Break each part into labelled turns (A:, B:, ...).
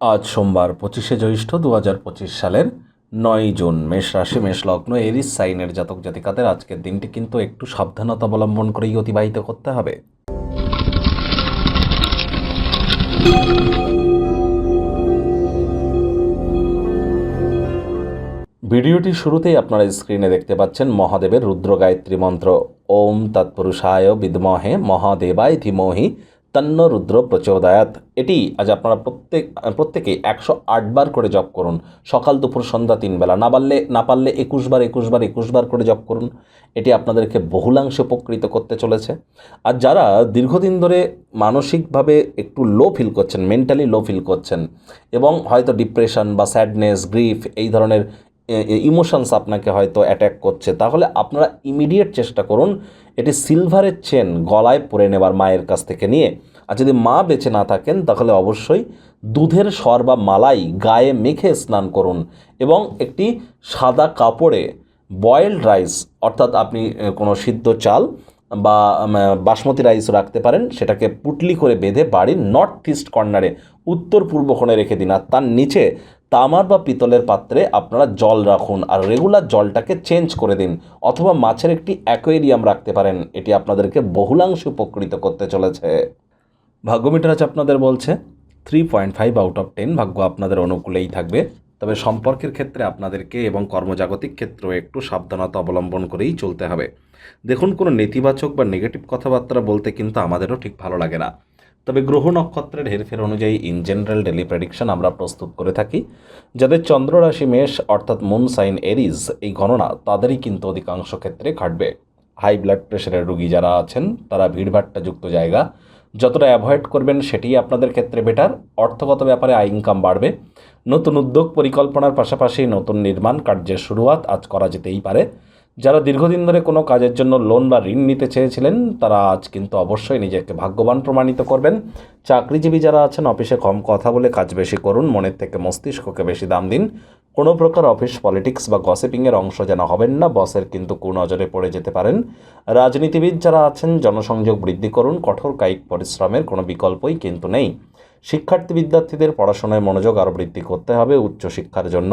A: আজ সোমবার পঁচিশে জ্যৈষ্ঠ দু হাজার পঁচিশ সালের নয় জুন, মেষ রাশি, মেষ লগ্ন, এরিস সাইনের জাতক জাতিকাদের আজকের দিনটি কিন্তু একটু সাবধানতা অবলম্বন করেই অতিবাহিত করতে হবে। ভিডিওটি শুরুতেই আপনারা স্ক্রিনে দেখতে পাচ্ছেন মহাদেবের রুদ্র গায়ত্রী মন্ত্র। ওম তৎপুরুষায় বিদ্মহে মহাদেবায় ধীমহি তন্ন রুদ্র প্রচোদয়াত। এটি আজ আপনারা প্রত্যেক, প্রত্যেকে একশো আটবার করে জপ করুন। সকাল, দুপুর, সন্ধ্যা, তিন বেলা। না পারলে না পারলে একুশবার একুশবার একুশবার করে জপ করুন। এটি আপনাদেরকে বহুলাংশে উপকৃত করতে চলেছে। আর যারা দীর্ঘদিন ধরে মানসিকভাবে একটু লো ফিল করছেন মেন্টালি লো ফিল করছেন এবং হয়তো ডিপ্রেশন বা স্যাডনেস গ্রিফ এই ধরনের ইমোশনস আপনাকে হয়তো অ্যাট্যাক করছে। তাহলে আপনারা ইমিডিয়েট চেষ্টা করুন এটি সিলভারের চেন গলায় পরে নেবার মায়ের কাছ থেকে নিয়ে। আর যদি মা বেঁচে না থাকেন, তাহলে অবশ্যই দুধের স্বর বা মালাই গায়ে মেখে স্নান করুন এবং একটি সাদা কাপড়ে বয়েলড রাইস অর্থাৎ আপনি কোনো সিদ্ধ চাল বা বাসমতি রাইস রাখতে পারেন, সেটাকে পুটলি করে বেঁধে বাড়ির নর্থ ইস্ট কর্নারে উত্তর পূর্ব কোণে রেখে দিন। আর তার নিচে তামার বা পিতলের পাত্রে আপনারা জল রাখুন আর রেগুলার জলটাকে চেঞ্জ করে দিন অথবা মাছের একটি অ্যাকোয়ারিয়াম রাখতে পারেন। এটি আপনাদেরকে বহুলাংশে উপকৃত করতে চলেছে। ভাগ্যমিটার আজ আপনাদের বলছে। Three point five out of ten ভাগ্য আপনাদের অনুকূলেই থাকবে। তবে সম্পর্কের ক্ষেত্রে আপনাদেরকে এবং কর্মজাগতিক ক্ষেত্রেও একটু সাবধানতা অবলম্বন করেই চলতে হবে। দেখুন কোনো নেতিবাচক বা নেগেটিভ কথাবার্তা বলতে কিন্তু আমাদেরও ঠিক ভালো লাগে না। তবে গ্রহ নক্ষত্রের হেরফের অনুযায়ী ইন জেনারেল ডেলি প্রেডিকশন আমরা প্রস্তুত করে থাকি। যাদের চন্দ্র রাশি মেষ অর্থাৎ মুন সাইন এরিজ এই গণনা তাদেরই কিন্তু অধিকাংশ ক্ষেত্রে ঘটবে। হাই ব্লাড প্রেশারের রোগী যারা আছেন, তারা ভিড়ভাট্টা যুক্ত জায়গা। যতটা অ্যাভয়েড করবেন সেটিই আপনাদের ক্ষেত্রে বেটার অর্থগত ব্যাপারে আয় ইনকাম বাড়বে। নতুন উদ্যোগ পরিকল্পনার পাশাপাশি নতুন নির্মাণ কার্যের শুরুয়াত আজ করা যেতেই পারে। যারা দীর্ঘদিন ধরে কোনো কাজের জন্য লোন বা ঋণ নিতে চেয়েছিলেন, তারা আজ কিন্তু অবশ্যই নিজেকে ভাগ্যবান প্রমাণিত করবেন। চাকরিজীবী যারা আছেন, অফিসে কম কথা বলে কাজ বেশি করুন, মনের থেকে মস্তিষ্ককে বেশি দাম দিন। কোনো প্রকার অফিস পলিটিক্স বা গসিপিংয়ের অংশ যেন হবেন না বসের কিন্তু কুনজরে পড়ে যেতে পারেন। রাজনীতিবিদ যারা আছেন, জনসংযোগ বৃদ্ধি করুন, কঠোর কায়িক পরিশ্রমের কোনো বিকল্পই কিন্তু নেই। শিক্ষার্থী বিদ্যার্থীদের পড়াশোনায় মনোযোগ আরও বৃদ্ধি করতে হবে উচ্চশিক্ষার জন্য।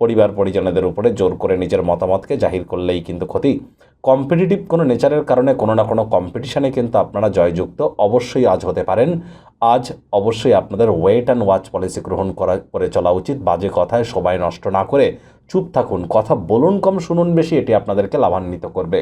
A: পরিবার পরিজনদের উপরে জোর করে নিজের মতামতকে জাহির করলেই কিন্তু ক্ষতি। কম্পিটিটিভ কোনো নেচারের কারণে কোনো না কোনো কম্পিটিশানে কিন্তু আপনারা জয়যুক্ত অবশ্যই আজ হতে পারেন। আজ অবশ্যই আপনাদের ওয়েট অ্যান্ড ওয়াচ পলিসি গ্রহণ করা, করে চলা উচিত। বাজে কথায় সবাই নষ্ট না করে চুপ থাকুন। কথা বলুন কম, শুনুন বেশি, এটি আপনাদেরকে লাভান্বিত করবে।